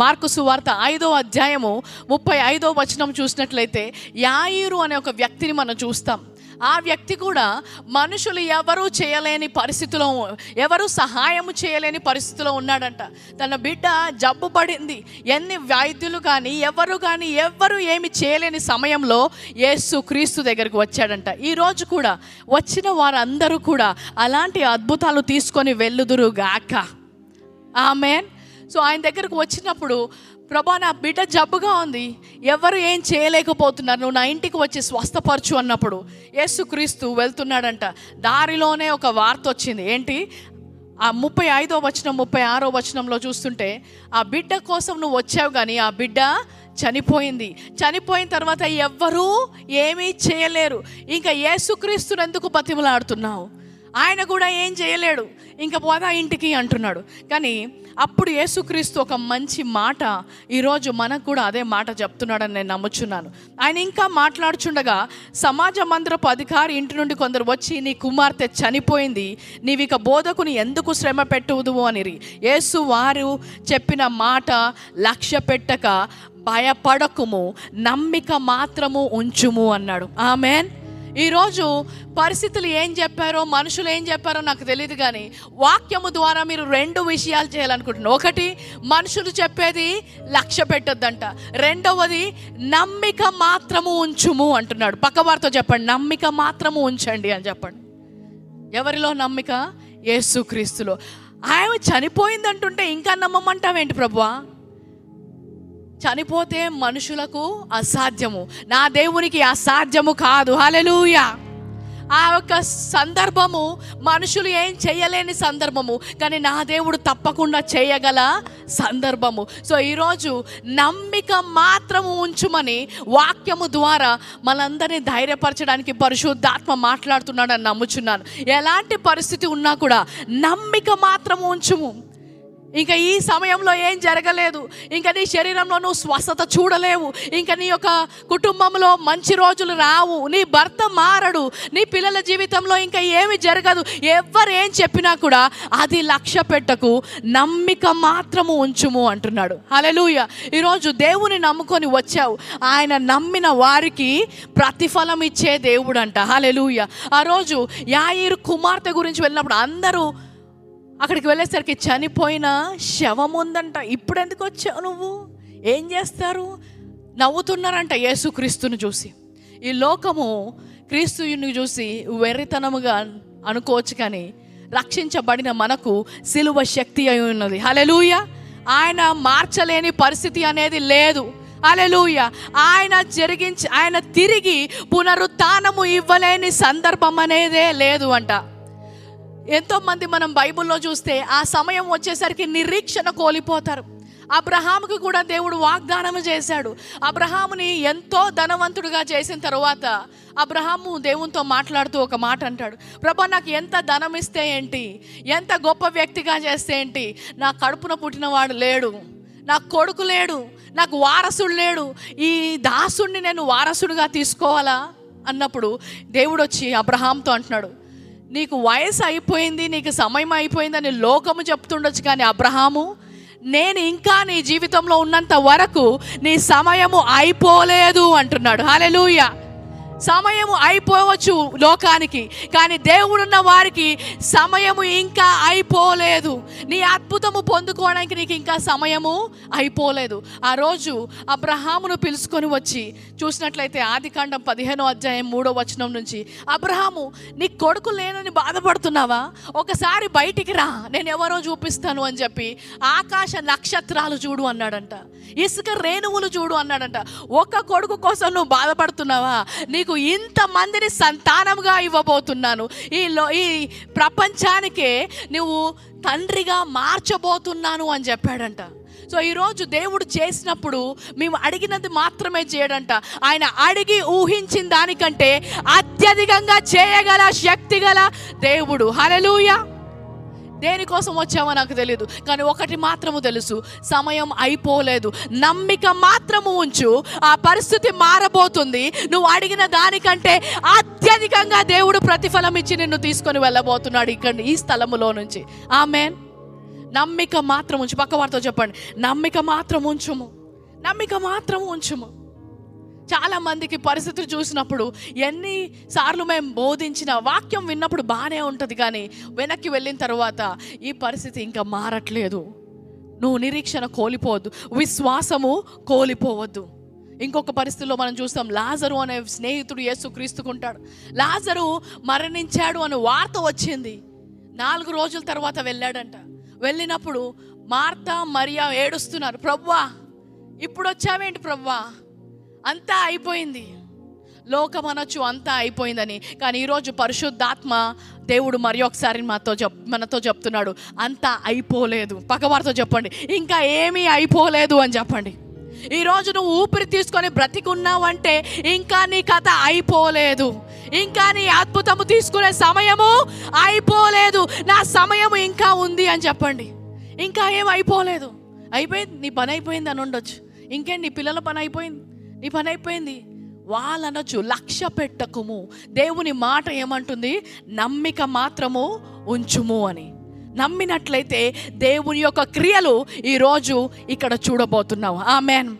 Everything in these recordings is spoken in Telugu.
మార్కు సువార్త ఐదో అధ్యాయము ముప్పై ఐదో వచనం చూసినట్లయితే యాయిరు అనే ఒక వ్యక్తిని మనం చూస్తాం. ఆ వ్యక్తి కూడా మనుషులు ఎవరూ చేయలేని పరిస్థితిలో ఎవరు సహాయము చేయలేని పరిస్థితిలో ఉన్నాడంట. తన బిడ్డ జబ్బు పడింది. ఎన్ని వైద్యులు కానీ ఎవరు కానీ ఎవరు ఏమి చేయలేని సమయంలో యేసు క్రీస్తు దగ్గరికి వచ్చాడంట. ఈరోజు కూడా వచ్చిన వారందరూ కూడా అలాంటి అద్భుతాలు తీసుకొని వెళ్ళుదురు గాక ఆమెన్. సో ఆయన దగ్గరకు వచ్చినప్పుడు ప్రభా నా బిడ్డ జబ్బుగా ఉంది. ఎవరు ఏం చేయలేకపోతున్నారు. నువ్వు నా ఇంటికి వచ్చి స్వస్థపరచు అన్నప్పుడు యేసుక్రీస్తు వెళ్తున్నాడంట. దారిలోనే ఒక వార్త వచ్చింది. ఏంటి? ఆ ముప్పై ఐదో వచనం ముప్పై ఆరో వచనంలో చూస్తుంటే ఆ బిడ్డ కోసం నువ్వు వచ్చావు కానీ ఆ బిడ్డ చనిపోయింది. చనిపోయిన తర్వాత ఎవ్వరూ ఏమీ చేయలేరు. ఇంకా యేసుక్రీస్తుని ఎందుకు బతిమలాడుతున్నావు? ఆయన కూడా ఏం చేయలేడు. ఇంకా పోదా ఇంటికి అంటున్నాడు. కానీ అప్పుడు యేసుక్రీస్తు ఒక మంచి మాట ఈరోజు మనకు కూడా అదే మాట చెప్తున్నాడని నేను నమ్ముచున్నాను. ఆయన ఇంకా మాట్లాడుచుండగా సమాజ మందిరపు అధికారి ఇంటి నుండి కొందరు వచ్చి నీ కుమార్తె చనిపోయింది. నీవిక బోధకుని ఎందుకు శ్రమ పెట్టవదు అనిరి. యేసు వారు చెప్పిన మాట లక్ష్య పెట్టక భయపడకుము నమ్మిక మాత్రము ఉంచుము అన్నాడు. ఆమెన్. ఈరోజు పరిస్థితులు ఏం చెప్పారో మనుషులు ఏం చెప్పారో నాకు తెలియదు కానీ వాక్యము ద్వారా మీరు రెండు విషయాలు చేయాలనుకుంటున్నారు. ఒకటి మనుషులు చెప్పేది లక్ష్య పెట్టొద్దంట. రెండవది నమ్మిక మాత్రము ఉంచుము అంటున్నాడు. పక్కవారితో చెప్పండి నమ్మిక మాత్రము ఉంచండి అని చెప్పండి. ఎవరిలో నమ్మిక? యేసుక్రీస్తులో. ఆయన చనిపోయిందంటుంటే ఇంకా నమ్మమంటావేంటి ప్రభువా? చనిపోతే మనుషులకు అసాధ్యము. నా దేవునికి అసాధ్యము కాదు. హలెలూయా ఆ యొక్క సందర్భము మనుషులు ఏం చేయలేని సందర్భము కానీ నా దేవుడు తప్పకుండా చేయగల సందర్భము. సో ఈరోజు నమ్మిక మాత్రము ఉంచుమని వాక్యము ద్వారా మనందరినీ ధైర్యపరచడానికి పరిశుద్ధాత్మ మాట్లాడుతున్నాడని నమ్ముచున్నాను. ఎలాంటి పరిస్థితి ఉన్నా కూడా నమ్మిక మాత్రము ఉంచుము. ఇంకా ఈ సమయంలో ఏం జరగలేదు. ఇంకా నీ శరీరంలో నువ్వు స్వస్థత చూడలేవు. ఇంకా నీ యొక్క కుటుంబంలో మంచి రోజులు రావు. నీ భర్త మారడు. నీ పిల్లల జీవితంలో ఇంకా ఏమి జరగదు. ఎవరు ఏం చెప్పినా కూడా అది లక్ష్య పెట్టకు నమ్మిక మాత్రము ఉంచుము అంటున్నాడు. అలెలుయ ఈరోజు దేవుని నమ్ముకొని వచ్చావు. ఆయన నమ్మిన వారికి ప్రతిఫలం ఇచ్చే దేవుడు అంట హలెలుయ ఆ రోజు యాయిరు కుమార్తె గురించి వెళ్ళినప్పుడు అందరూ అక్కడికి వెళ్ళేసరికి చనిపోయిన శవం ఉందంట. ఇప్పుడు ఎందుకు వచ్చావు నువ్వు? ఏం చేస్తారు? నవ్వుతున్నారంట యేసుక్రీస్తుని చూసి. ఈ లోకము క్రీస్తుని చూసి వెర్రితనముగా అనుకోవచ్చు కానీ రక్షించబడిన మనకు సిలువ శక్తి అయి ఉన్నది. హలెలూయ ఆయన మార్చలేని పరిస్థితి అనేది లేదు. అలెలుయ ఆయన జరిగించి ఆయన తిరిగి పునరుత్నము ఇవ్వలేని సందర్భం అనేదే లేదు అంట. ఎంతోమంది మనం బైబిల్లో చూస్తే ఆ సమయం వచ్చేసరికి నిరీక్షణ కోల్పోతారు. అబ్రహాముకు కూడా దేవుడు వాగ్దానం చేశాడు. అబ్రహాముని ఎంతో ధనవంతుడిగా చేసిన తర్వాత అబ్రహాము దేవునితో మాట్లాడుతూ ఒక మాట అంటాడు. ప్రభా నాకు ఎంత ధనం ఇస్తే ఏంటి? ఎంత గొప్ప వ్యక్తిగా చేస్తే ఏంటి? నా కడుపున పుట్టినవాడు లేడు. నాకు కొడుకు లేడు. నాకు వారసుడు లేడు. ఈ దాసుడిని నేను వారసుడిగా తీసుకోవాలా? అన్నప్పుడు దేవుడు వచ్చి అబ్రహాంతో అంటున్నాడు. నీకు వయసు అయిపోయింది నీకు సమయం అయిపోయిందని లోకము చెప్తుండొచ్చు కానీ అబ్రహాము నేను ఇంకా నీ జీవితంలో ఉన్నంత వరకు నీ సమయము అయిపోలేదు అంటున్నాడు. హలెలూయ సమయము అయిపోవచ్చు లోకానికి కానీ దేవుడున్న వారికి సమయము ఇంకా అయిపోలేదు. నీ అద్భుతము పొందుకోవడానికి నీకు ఇంకా సమయము అయిపోలేదు. ఆ రోజు అబ్రహామును పిలుచుకొని వచ్చి చూసినట్లయితే ఆదికాండం పదిహేనో అధ్యాయం మూడో వచనం నుంచి అబ్రహాము నీ కొడుకు లేనని బాధపడుతున్నావా? ఒకసారి బయటికి రా నేను ఎవరో చూపిస్తాను అని చెప్పి ఆకాశ నక్షత్రాలు చూడు అన్నాడంట. ఇసుక రేణువులు చూడు అన్నాడంట. ఒక కొడుకు కోసం నువ్వు బాధపడుతున్నావా? నీకు ఇంతమందిని సంతానంగా ఇవ్వబోతున్నాను. ఈ లో ఈ ప్రపంచానికే నువ్వు తండ్రిగా మార్చబోతున్నాను అని చెప్పాడంట. సో ఈరోజు దేవుడు చేసినప్పుడు మేము అడిగినది మాత్రమే చేయడంట. ఆయన అడిగి ఊహించిన దానికంటే అత్యధికంగా చేయగల శక్తి గల దేవుడు. హలలుయా దేనికోసం వచ్చామో నాకు తెలియదు కానీ ఒకటి మాత్రము తెలుసు సమయం అయిపోలేదు. నమ్మిక మాత్రము ఉంచు ఆ పరిస్థితి మారబోతుంది. నువ్వు అడిగిన దానికంటే అత్యధికంగా దేవుడు ప్రతిఫలం ఇచ్చి నిన్ను తీసుకొని వెళ్ళబోతున్నాడు ఇక్కడ ఈ స్థలములో నుంచి. ఆమె నమ్మిక మాత్రం ఉంచు. పక్క వారితో చెప్పండి. నమ్మిక మాత్రం ఉంచుము. నమ్మిక మాత్రం ఉంచుము. చాలా మందికి పరిస్థితులు చూసినప్పుడు ఎన్నిసార్లు మేము బోధించిన వాక్యం విన్నప్పుడు బాగానే ఉంటుంది కానీ వెనక్కి వెళ్ళిన తర్వాత ఈ పరిస్థితి ఇంకా మారట్లేదు. నువ్వు నిరీక్షణ కోల్పోవద్దు. విశ్వాసము కోల్పోవద్దు. ఇంకొక పరిస్థితిలో మనం చూస్తాం లాజరు అనే స్నేహితుడు యేసు క్రీస్తుకుంటాడు లాజరు మరణించాడు అనే వార్త వచ్చింది. నాలుగు రోజుల తర్వాత వెళ్ళాడంట. వెళ్ళినప్పుడు మార్త మరియా ఏడుస్తున్నారు ప్రవ్వా ఇప్పుడు వచ్చావేంటి ప్రవ్వా? అంతా అయిపోయింది. లోకం అనొచ్చు అంతా అయిపోయిందని. కానీ ఈరోజు పరిశుద్ధాత్మ దేవుడు మరి ఒకసారి మాతో చెప్ మనతో చెప్తున్నాడు అంతా అయిపోలేదు. పక్కవారితో చెప్పండి ఇంకా ఏమీ అయిపోలేదు అని చెప్పండి. ఈరోజు నువ్వు ఊపిరి తీసుకొని బ్రతికున్నావంటే ఇంకా నీ కథ అయిపోలేదు. ఇంకా నీ అద్భుతము తీసుకునే సమయము అయిపోలేదు. నా సమయము ఇంకా ఉంది అని చెప్పండి. ఇంకా ఏం అయిపోలేదు. అయిపోయింది నీ పని అయిపోయింది అని ఉండొచ్చు. ఇంకేం నీ పిల్లల పని అయిపోయింది. నీ పని అయిపోయింది. వాళ్ళనొచ్చు లక్ష్య పెట్టకుము. దేవుని మాట ఏమంటుంది? నమ్మిక మాత్రము ఉంచుము అని. నమ్మినట్లయితే దేవుని యొక్క క్రియలు ఈరోజు ఇక్కడ చూడబోతున్నావు. ఆమెన్.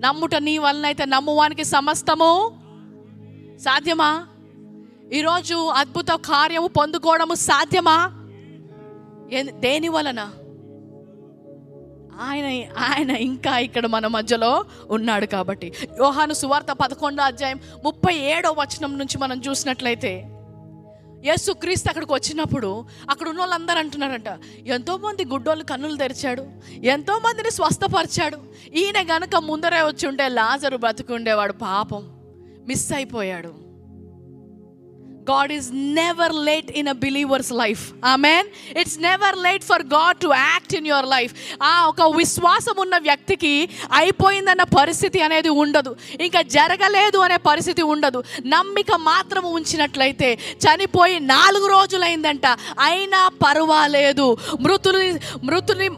నమ్ముట నీ వలనైతే నమ్మువానికి సమస్తము సాధ్యమా? ఈరోజు అద్భుత కార్యము పొందుకోవడము సాధ్యమా? దేని వలన? ఆయన ఆయన ఇంకా ఇక్కడ మన మధ్యలో ఉన్నాడు కాబట్టి. యోహాను సువార్త పదకొండో అధ్యాయం ముప్పై ఏడో వచనం నుంచి మనం చూసినట్లయితే యేసు క్రీస్తు అక్కడికి వచ్చినప్పుడు అక్కడ ఉన్న వాళ్ళందరూ అంటున్నారంట ఎంతోమంది గుడ్డోళ్ళు కన్నులు తెరిచాడు ఎంతోమందిని స్వస్థపరిచాడు ఈయన గనక ముందరే వచ్చి ఉంటే లాజరు బ్రతుకుండేవాడు పాపం మిస్ అయిపోయాడు. God is never late in a believer's life amen it's never late for God to act in your life ఆ ఒక విశ్వాసం ఉన్న వ్యక్తికి అయిపోయిందన్న పరిస్థితి అనేది ఉండదు. ఇంకా జరగలేదు అనే పరిస్థితి ఉండదు. నమ్మిక మాత్రం ఉంచినట్లయితే చనిపోయి నాలుగు రోజులైందంట. అయినా పర్వాలేదు. మృతుని మృతుని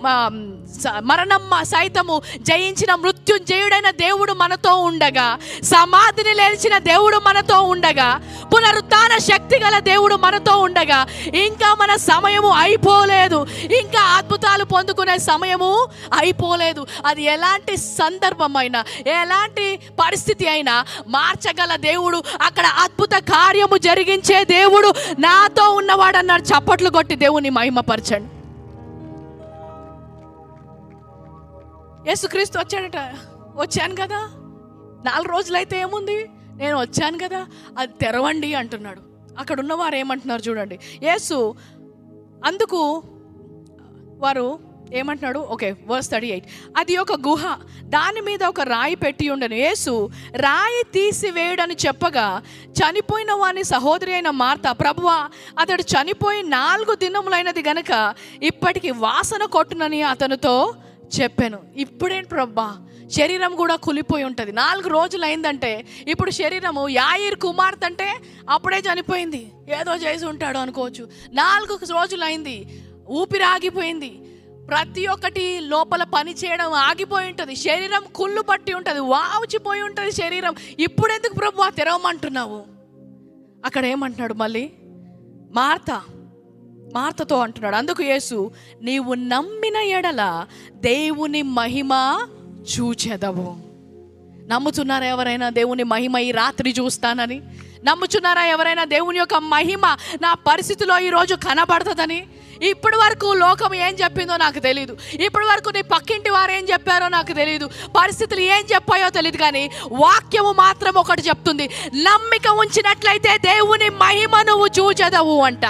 మరణం సైతము జయించిన మృత్యుంజయుడైన దేవుడు మనతో ఉండగా సమాధిని లేచిన దేవుడు మనతో ఉండగా పునరుత్న శక్తి గల దేవుడు మనతో ఉండగా ఇంకా మన సమయము అయిపోలేదు. ఇంకా అద్భుతాలు పొందుకునే సమయము అయిపోలేదు. అది ఎలాంటి సందర్భమైనా ఎలాంటి పరిస్థితి అయినా మార్చగల దేవుడు అక్కడ అద్భుత కార్యము జరిగించే దేవుడు నాతో ఉన్నవాడు అన్నాడు చప్పట్లు కొట్టి దేవుని మహిమపరచండి. యేసుక్రీస్తు వచ్చాడట. వచ్చాను కదా. నాలుగు రోజులైతే ఏముంది? నేను వచ్చాను కదా. అది తెరవండి అంటున్నాడు. అక్కడ ఉన్నవారు ఏమంటున్నారు చూడండి. యేసు అందుకు వారు ఏమంటున్నాడు? ఓకే వర్స్ థర్టీ ఎయిట్ అది ఒక గుహ. దాని మీద ఒక రాయి పెట్టి ఉండను. యేసు రాయి తీసివేయడని చెప్పగా చనిపోయిన వాని సహోదరి అయిన మార్త ప్రభువా అతడు చనిపోయి నాలుగు దినములైనది గనక ఇప్పటికి వాసన కొట్టునని అతనితో చెప్పాను. ఇప్పుడేంటి ప్రభా? శరీరం కూడా కులిపోయి ఉంటుంది. నాలుగు రోజులు అయిందంటే ఇప్పుడు శరీరము యాయిర్ కుమార్తె అంటే అప్పుడే చనిపోయింది. ఏదో చేసి ఉంటాడు అనుకోవచ్చు. నాలుగు రోజులు అయింది. ఊపిరి ఆగిపోయింది. ప్రతి ఒక్కటి లోపల పని చేయడం ఆగిపోయి ఉంటుంది. శరీరం కుళ్ళు పట్టి ఉంటుంది. వావుచిపోయి ఉంటుంది శరీరం. ఇప్పుడెందుకు ప్రభు తెరవమంటున్నావు? అక్కడ ఏమంటున్నాడు మళ్ళీ? మార్త. మార్తతో అంటున్నాడు. అందుకు యేసు నీవు నమ్మిన ఎడల దేవుని మహిమ చూచెదవు. నమ్ముతున్నారా ఎవరైనా దేవుని మహిమ ఈ రాత్రి చూస్తానని? నమ్ముచున్నారా ఎవరైనా దేవుని యొక్క మహిమ నా పరిస్థితిలో ఈరోజు కనబడుతుందని? ఇప్పటి వరకు లోకం ఏం చెప్పిందో నాకు తెలియదు ఇప్పటి వరకు నీ పక్కింటి వారు ఏం చెప్పారో నాకు తెలియదు పరిస్థితులు ఏం చెప్పాయో తెలియదు కానీ వాక్యము మాత్రం ఒకటి చెప్తుంది. నమ్మిక ఉంచినట్లయితే దేవుని మహిమ నువ్వు చూచెదవు అంట.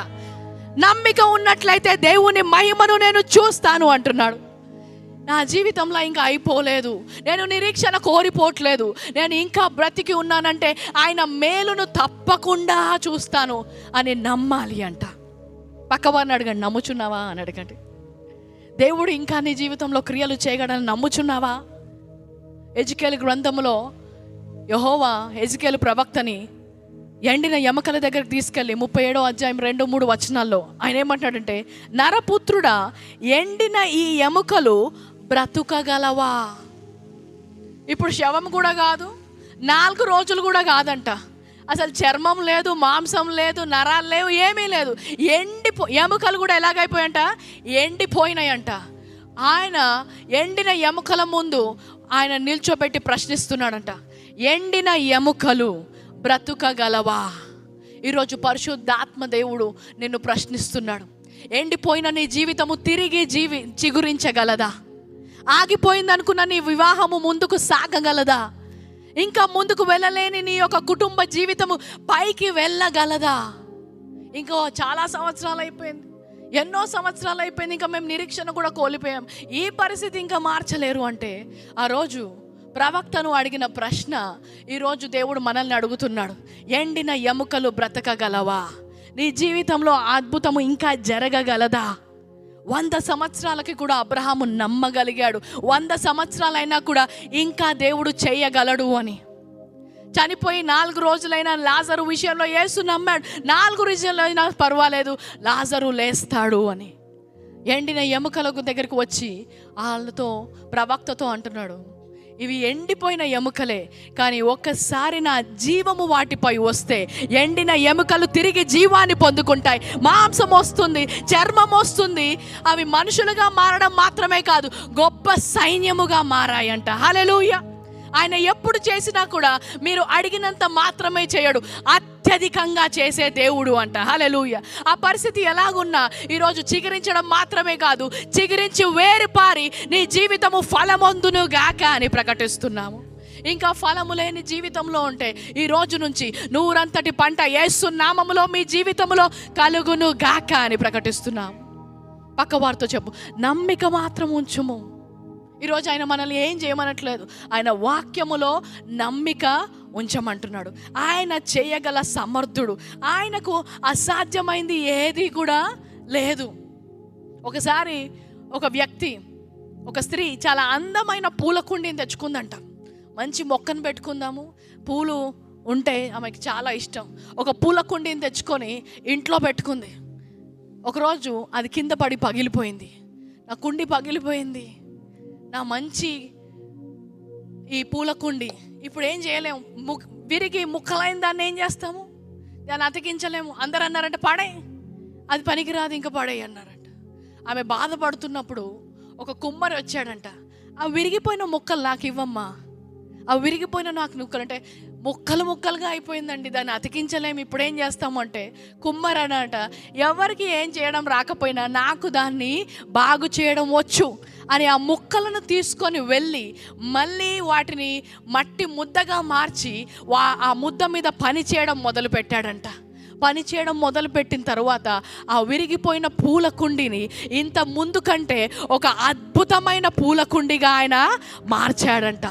నమ్మిక ఉన్నట్లయితే దేవుని మహిమను నేను చూస్తాను అంటున్నాడు. నా జీవితంలో ఇంకా అయిపోలేదు. నేను నిరీక్షణ కోరిపోవట్లేదు. నేను ఇంకా బ్రతికి ఉన్నానంటే ఆయన మేలును తప్పకుండా చూస్తాను అని నమ్మాలి అంట. పక్కవారిని అడగండి నమ్ముచున్నావా అని అడగండి. దేవుడు ఇంకా నీ జీవితంలో క్రియలు చేయగలని నమ్ముచున్నావా? ఎజుకేల్ గ్రంథంలో యహోవా ఎజుకేల్ ప్రవక్తని ఎండిన ఎమకల దగ్గరికి తీసుకెళ్ళి ముప్పై ఏడో అధ్యాయం రెండు మూడు వచనాల్లో ఆయన ఏమంటాడంటే నరపుత్రుడా ఎండిన ఈ ఎముకలు బ్రతుకగలవా? ఇప్పుడు శవం కూడా కాదు నాలుగు రోజులు కూడా కాదంట. అసలు చర్మం లేదు మాంసం లేదు నరాలు లేవు ఏమీ లేదు. ఎండిపో ఎముకలు కూడా ఎలాగైపోయాయంట ఎండిపోయినాయంట. ఆయన ఎండిన ఎముకల ముందు ఆయన నిల్చోబెట్టి ప్రశ్నిస్తున్నాడంట ఎండిన ఎముకలు బ్రతుకగలవా? ఈరోజు పరిశుద్ధాత్మ దేవుడు నిన్ను ప్రశ్నిస్తున్నాడు. ఎండిపోయిన నీ జీవితము తిరిగి జీవి చిగురించగలదా? ఆగిపోయిందనుకున్న నీ వివాహము ముందుకు సాగగలదా? ఇంకా ముందుకు వెళ్ళలేని నీ యొక్క కుటుంబ జీవితము పైకి వెళ్ళగలదా? ఇంకో చాలా సంవత్సరాలు అయిపోయింది. ఎన్నో సంవత్సరాలు అయిపోయింది. ఇంకా మేము నిరీక్షణ కూడా కోల్పోయాం. ఈ పరిస్థితి ఇంకా మార్చలేరు అంటే ఆ రోజు ప్రవక్తను అడిగిన ప్రశ్న ఈరోజు దేవుడు మనల్ని అడుగుతున్నాడు ఎండిన ఎముకలు బ్రతకగలవా? నీ జీవితంలో అద్భుతము ఇంకా జరగగలదా? వంద సంవత్సరాలకి కూడా అబ్రహాము నమ్మగలిగాడు వంద సంవత్సరాలైనా కూడా ఇంకా దేవుడు చేయగలడు అని. చనిపోయి నాలుగు రోజులైనా లాజరు విషయంలో యేసు నమ్మాడు నాలుగు రోజుల్లో అయినా పర్వాలేదు లాజరు లేస్తాడు అని. ఎండిన ఎముకలకు దగ్గరికి వచ్చి వాళ్ళతో ప్రవక్తతో అంటున్నాడు ఇవి ఎండిపోయిన ఎముకలే. కానీ ఒక్కసారి నా జీవము వాటిపై వస్తే ఎండిన ఎముకలు తిరిగి జీవాన్ని పొందుకుంటాయి. మాంసం వస్తుంది చర్మం వస్తుంది. అవి మనుషులుగా మారడం మాత్రమే కాదు గొప్ప సైన్యముగా మారాయంట. హల్లెలూయా. ఆయన ఎప్పుడు చేసినా కూడా మీరు అడిగినంత మాత్రమే చేయడు. అత్యధికంగా చేసే దేవుడు అంట. హలెలూయ ఆ పరిస్థితి ఎలాగున్నా ఈరోజు చిగురించడం మాత్రమే కాదు చిగురించి వేరుపారి నీ జీవితము ఫలమొందును గాక అని ప్రకటిస్తున్నాము. ఇంకా ఫలము లేని జీవితంలో ఉంటే ఈ రోజు నుంచి నూరంతటి పంట ఏసు నామములో మీ జీవితంలో కలుగును గాక అని ప్రకటిస్తున్నాము. పక్క వారితో చెప్పు నమ్మిక మాత్రం ఉంచుము. ఈరోజు ఆయన మనల్ని ఏం చేయమనట్లేదు. ఆయన వాక్యములో నమ్మిక ఉంచమంటున్నాడు. ఆయన చేయగల సమర్థుడు. ఆయనకు అసాధ్యమైంది ఏది కూడా లేదు. ఒకసారి ఒక వ్యక్తి ఒక స్త్రీ చాలా అందమైన పూల కుండీని తెచ్చుకుందంట. మంచి మొక్కను పెట్టుకుందాము. పూలు ఉంటే ఆమెకి చాలా ఇష్టం. ఒక పూల కుండీని తెచ్చుకొని ఇంట్లో పెట్టుకుంది. ఒకరోజు అది కింద పడి పగిలిపోయింది. నా కుండి పగిలిపోయింది. నా మంచి ఈ పూలకుండి ఇప్పుడు ఏం చేయలేము ముక్ విరిగి ముక్కలైన దాన్ని ఏం చేస్తాము? దాన్ని అతికించలేము. అందరు అన్నారంటే పడే అది పనికిరాదు ఇంకా పడే అన్నారంట. ఆమె బాధపడుతున్నప్పుడు ఒక కుమ్మరి వచ్చాడంట. ఆ విరిగిపోయిన ముక్కలు నాకు ఇవ్వమ్మా. ఆ విరిగిపోయిన నాకు నుక్కలు అంటే ముక్కలు ముక్కలుగా అయిపోయిందండి. దాన్ని అతికించలేము. ఇప్పుడు ఏం చేస్తాము అంటే అనట ఎవరికి ఏం చేయడం రాకపోయినా నాకు దాన్ని బాగు చేయడం వచ్చు అని ఆ ముక్కలను తీసుకొని వెళ్ళి మళ్ళీ వాటిని మట్టి ముద్దగా మార్చి వా ఆ ముద్ద మీద పని చేయడం మొదలు పెట్టాడంట. పని చేయడం మొదలుపెట్టిన తర్వాత ఆ విరిగిపోయిన పూల కుండిని ఇంత ముందు కంటే ఒక అద్భుతమైన పూల కుండిగా ఆయన మార్చాడంట.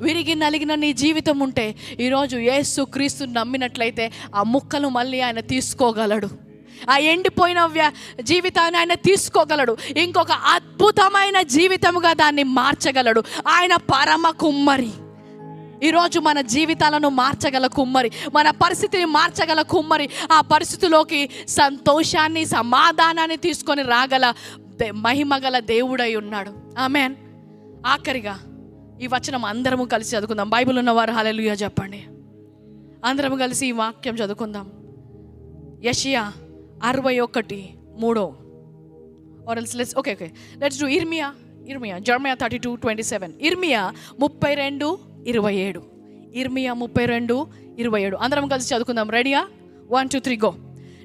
విరిగి నలిగిన నీ జీవితం ఉంటే ఈరోజు యేసు క్రీస్తు నమ్మినట్లయితే ఆ ముక్కలు మళ్ళీ ఆయన తీసుకోగలడు. ఆ ఎండిపోయిన వ్య జీవితాన్ని ఆయన తీసుకోగలడు. ఇంకొక అద్భుతమైన జీవితముగా దాన్ని మార్చగలడు. ఆయన పరమ కుమ్మరి. ఈరోజు మన జీవితాలను మార్చగల కుమ్మరి. మన పరిస్థితిని మార్చగల కుమ్మరి. ఆ పరిస్థితిలోకి సంతోషాన్ని సమాధానాన్ని తీసుకొని రాగల దే- మహిమగల దేవుడై ఉన్నాడు. ఆమెన్. ఆఖరిగా ఈ వచనం అందరము కలిసి చదువుకుందాం. బైబిల్ ఉన్నవారు హల్లెలూయా చెప్పండి. అందరం కలిసి ఈ వాక్యం చదువుకుందాం. యషియా అరవై ఒకటి మూడో. Or else let's okay okay let's do ఇర్మియా ఇర్మియా Jeremiah thirty two twenty seven ఇర్మియా ముప్పై రెండు ఇరవై ఏడు. ఇర్మియా ముప్పై రెండు ఇరవై ఏడు. అందరం కలిసి చదువుకుందాం. రెడీయా వన్ టూ త్రీ గో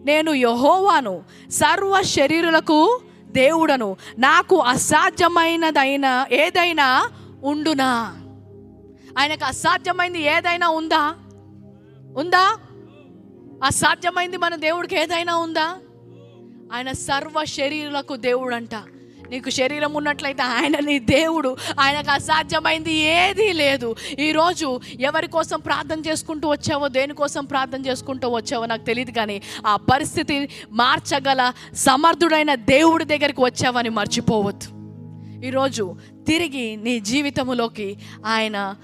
నేను యహోవాను సర్వ శరీరులకు దేవుడను. నాకు అసాధ్యమైనదైన ఏదైనా ఉండునా? ఆయనకు అసాధ్యమైంది ఏదైనా ఉందా? ఉందా? అసాధ్యమైంది మన దేవుడికి ఏదైనా ఉందా? ఆయన సర్వ శరీరులకు దేవుడు అంట నీకు శరీరం ఉన్నట్లయితే ఆయన నీ దేవుడు. ఆయనకు అసాధ్యమైంది ఏదీ లేదు. ఈరోజు ఎవరి కోసం ప్రార్థన చేసుకుంటూ వచ్చావో దేనికోసం ప్రార్థన చేసుకుంటూ వచ్చావో నాకు తెలియదు కానీ ఆ పరిస్థితి మార్చగల సమర్థుడైన దేవుడి దగ్గరికి వచ్చావని మర్చిపోవద్దు. ఈరోజు తిరిగి నీ జీవితములోకి ఆయన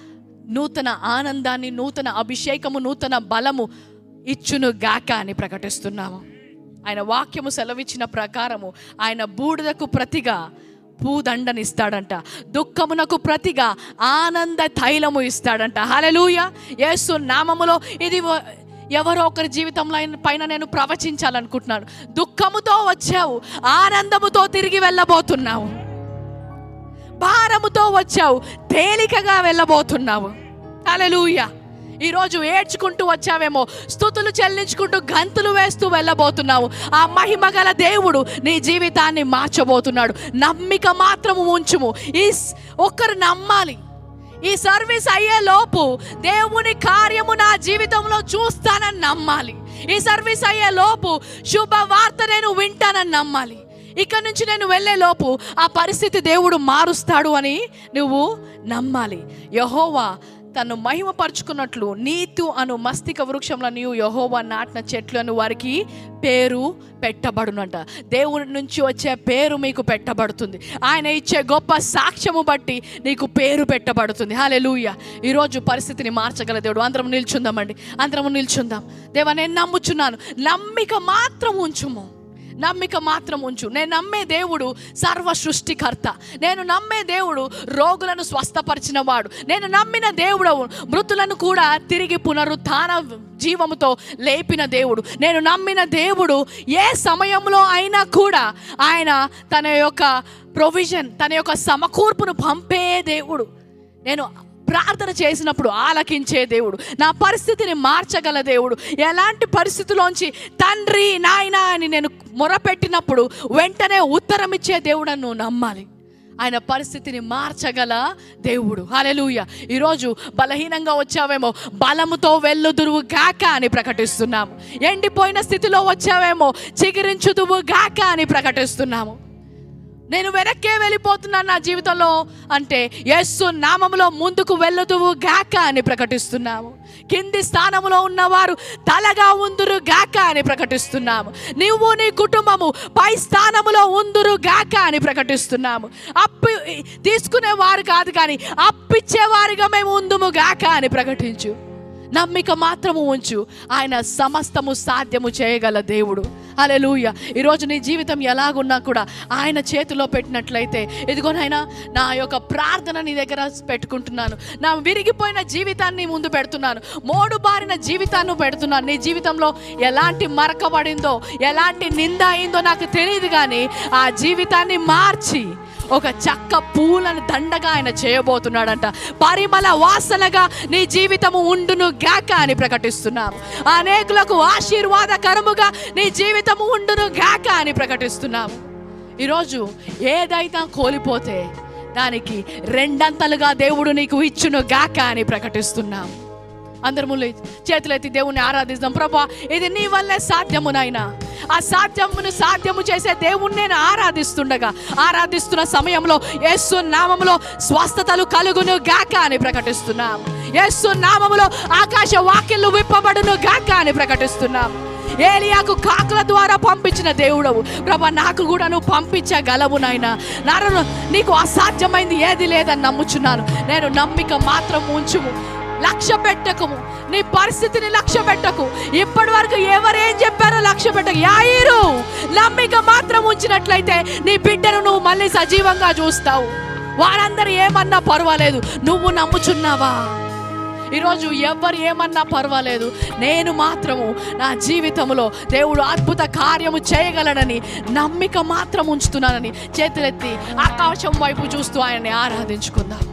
నూతన ఆనందాన్ని నూతన అభిషేకము నూతన బలము ఇచ్చును గాక అని ప్రకటిస్తున్నాము. ఆయన వాక్యము సెలవిచ్చిన ప్రకారము ఆయన బూడిదకు ప్రతిగా పూదండనిస్తాడంట దుఃఖమునకు ప్రతిగా ఆనంద తైలము ఇస్తాడంట. హలలుయ యేసు నామములో ఇది ఎవరో ఒకరి జీవితంలో పైన నేను ప్రవచించాలనుకుంటున్నాను. దుఃఖముతో వచ్చావు ఆనందముతో తిరిగి వెళ్ళబోతున్నావు. భారముతో వచ్చావు. తేలికగా వెళ్ళబోతున్నావు. హల్లెలూయా. ఈరోజు ఏడ్చుకుంటూ వచ్చావేమో స్థుతులు చెల్లించుకుంటూ గంతులు వేస్తూ వెళ్ళబోతున్నావు. ఆ మహిమ గల దేవుడు నీ జీవితాన్ని మార్చబోతున్నాడు. నమ్మిక మాత్రము ఉంచుము. ఈ ఒక్కరు నమ్మాలి. ఈ సర్వీస్ అయ్యే లోపు దేవుని కార్యము నా జీవితంలో చూస్తానని నమ్మాలి. ఈ సర్వీస్ అయ్యే లోపు శుభవార్త నేను వింటానని నమ్మాలి. ఇక్కడ నుంచి నేను వెళ్ళే లోపు ఆ పరిస్థితి దేవుడు మారుస్తాడు అని నువ్వు నమ్మాలి. యహోవా తను మహిమపరుచుకున్నట్లు నీతు అను మస్తిక వృక్షంలో నీవు యహోవా నాటిన చెట్లను వారికి పేరు పెట్టబడునంట. దేవుడి నుంచి వచ్చే పేరు మీకు పెట్టబడుతుంది. ఆయన ఇచ్చే గొప్ప సాక్ష్యము బట్టి నీకు పేరు పెట్టబడుతుంది. హాలెలూయ ఈరోజు పరిస్థితిని మార్చగల దేవుడు. అందరం నిల్చుందామండి. అందరం నిల్చుందాం. దేవా నేను నమ్ముచున్నాను. నమ్మిక మాత్రం ఉంచుము. నమ్మిక మాత్రం ఉంచు. నేను నమ్మే దేవుడు సర్వ సృష్టికర్త నేను నమ్మే దేవుడు రోగులను స్వస్థపరిచిన వాడు నేను నమ్మిన దేవుడు మృతులను కూడా తిరిగి పునరుత్థాన జీవముతో లేపిన దేవుడు. నేను నమ్మిన దేవుడు ఏ సమయంలో అయినా కూడా ఆయన తన యొక్క ప్రొవిజన్ తన యొక్క సమకూర్పును పంపే దేవుడు. నేను ప్రార్థన చేసినప్పుడు ఆలకించే దేవుడు. నా పరిస్థితిని మార్చగల దేవుడు. ఎలాంటి పరిస్థితిలోంచి తండ్రి నాయన అని నేను మొరపెట్టినప్పుడు వెంటనే ఉత్తరం ఇచ్చే దేవుడని నువ్వు నమ్మాలి. ఆయన పరిస్థితిని మార్చగల దేవుడు. హలెలూయ ఈరోజు బలహీనంగా వచ్చావేమో బలముతో వెళ్ళుదురువు గాక అని ప్రకటిస్తున్నాము. ఎండిపోయిన స్థితిలో వచ్చావేమో చిగిరించుదువు గాక అని ప్రకటిస్తున్నాము. నేను వెనక్కే వెళ్ళిపోతున్నాను నా జీవితంలో అంటే యస్సు నామములో ముందుకు వెళ్ళదువు గాక అని ప్రకటిస్తున్నాము. కింది స్థానంలో ఉన్నవారు తలగా ఉందురు గాక అని ప్రకటిస్తున్నాము. నువ్వు నీ కుటుంబము పై స్థానములో ఉందురు గాక అని ప్రకటిస్తున్నాము. అప్పు తీసుకునేవారు కాదు కానీ అప్పిచ్చేవారుగా మేము ఉందుము గాక అని ప్రకటించు. నమ్మిక మాత్రము ఉంచు. ఆయన సమస్తము సాధ్యము చేయగల దేవుడు. అలెలుయ ఈరోజు నీ జీవితం ఎలాగున్నా కూడా ఆయన చేతిలో పెట్టినట్లయితే ఇదిగోనైనా నా యొక్క ప్రార్థన నీ దగ్గర పెట్టుకుంటున్నాను. నా విరిగిపోయిన జీవితాన్ని ముందు పెడుతున్నాను. మోడు బారిన జీవితాన్ని పెడుతున్నాను. నీ జీవితంలో ఎలాంటి మరకబడిందో ఎలాంటి నింద అయిందో నాకు తెలియదు కానీ ఆ జీవితాన్ని మార్చి ఒక చక్క పూలను దండగా ఆయన చేయబోతున్నాడంట. పరిమళ వాసనగా నీ జీవితము ఉండును గాక అని ప్రకటిస్తున్నాము. అనేకులకు ఆశీర్వాదకరముగా నీ జీవితము ఉండును గాక అని ప్రకటిస్తున్నాము. ఈరోజు ఏదైతే కోల్పోతే దానికి రెండంతలుగా దేవుడు నీకు ఇచ్చును గాక అని ప్రకటిస్తున్నాము. అందరము లే- చేతులెత్తి దేవుని ఆరాధిస్తాం. ప్రభా ఇది నీ వల్లే సాధ్యము అసాధ్యమును ఆ సాధ్యమును సాధ్యము చేసే దేవుణ్ణి నేను ఆరాధిస్తుండగా. ఆరాధిస్తున్న సమయంలో యేసు నామములో స్వస్థతలు కలుగును గాక అని ప్రకటిస్తున్నాం. యేసు నామములో ఆకాశ వాక్యలు విప్పబడును గాక అని ప్రకటిస్తున్నాం. ఏలియాకు కాకుల ద్వారా పంపించిన దేవుడవు. ప్రభా నాకు కూడా నువ్వు పంపించగలవు నాయన. నారను నీకు అసాధ్యమైంది ఏది లేదని నమ్ముచున్నాను. నేను నమ్మిక మాత్రం ఉంచుము. లక్ష్య పెట్టకము నీ పరిస్థితిని లక్ష్య పెట్టకు ఇప్పటి వరకు ఎవరేం చెప్పారో లక్ష్య పెట్టకు యాయిరు నమ్మిక మాత్రం ఉంచినట్లయితే నీ బిడ్డను నువ్వు మళ్ళీ సజీవంగా చూస్తావు. వారందరూ ఏమన్నా పర్వాలేదు. నువ్వు నమ్ముచున్నావా? ఈరోజు ఎవరు ఏమన్నా పర్వాలేదు. నేను మాత్రము నా జీవితంలో దేవుడు అద్భుత కార్యము చేయగలడని నమ్మిక మాత్రం ఉంచుతున్నానని చేతులెత్తి ఆకాశం వైపు చూస్తూ ఆయన్ని ఆరాధించుకుందాం.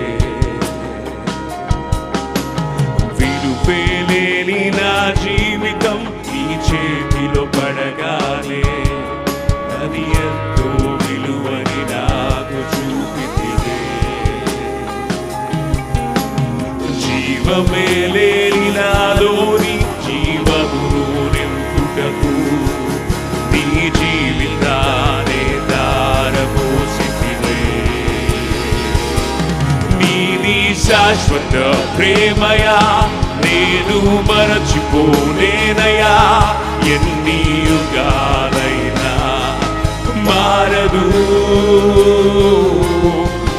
చేతిలో పడగానే అది ఎంతో విలువని నాకు చూపితివే జీవమే లేని నాలోని జీవమును నింపుటకు నీ జీవితానే నీది శాశ్వత ప్రేమయా నేను మన నేనయా ఎన్ని యుగాలైనా మారదు.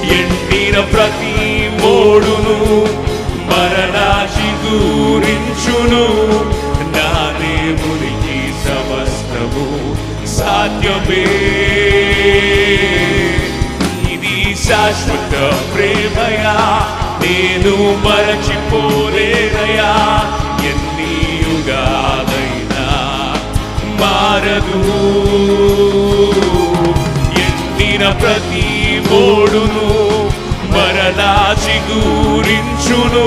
ఎండిన ప్రతి మోడును మరణాశి దూరించును. నా దేవునికి సమస్తము సాధ్యమే. ఇది శాశ్వత ప్రేమయా? నేను మరచిపోలేనయా? మారదు. ఎండిన ప్రతి మోడును మరలా చిగురించును.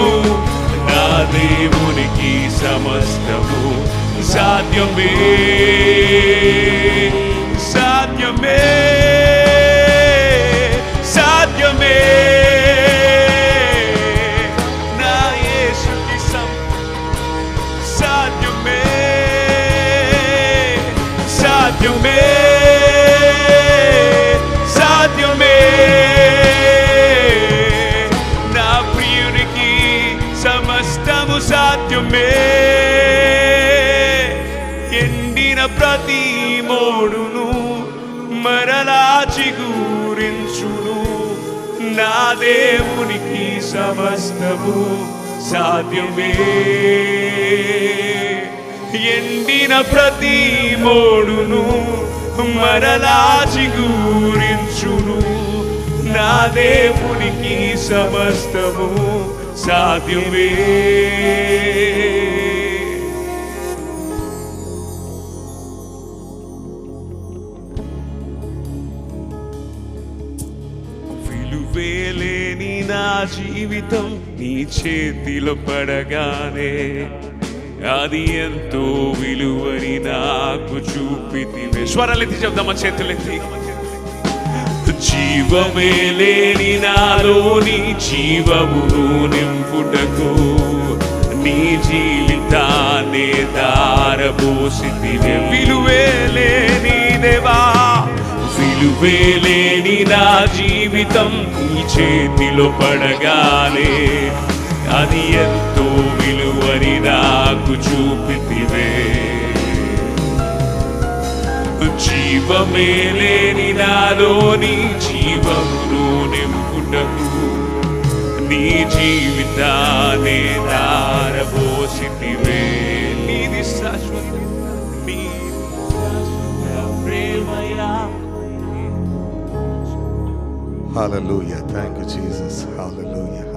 నా దేవునికి సమస్తము సాధ్యమే. మే ఎండిన ప్రతి మోడును మరలా చిగురించును. నా దేవునికి సమస్తము సాధ్యమే. ఎండిన ప్రతి మోడును మరలా చిగురించును. నా దేవునికి సమస్తము సాధ్యమే విలువేలేని నా జీవితం నీ చేతిలో పడగానే అది ఎంతో విలువని నాకు చూపితివే. స్వరాలెత్తి చెప్దామా చేతులెత్తి? జీవమే లేని నాలోని జీవమును నింపుటకు నీ జీవితాన్ని దారబోసితివే విలువే లేని దేవా విలువే లేని నా జీవితం నీ చేతిలో పడగానే అది ఎంతో విలువని నాకు చూపితివే. జీవమే లేని నాలోని జీవమును నింపుటకు నీ జీవితాన్ని దారబోసితివే నీది శాశ్వత నీ ప్రేమయా Hallelujah. Thank you, Jesus. Hallelujah.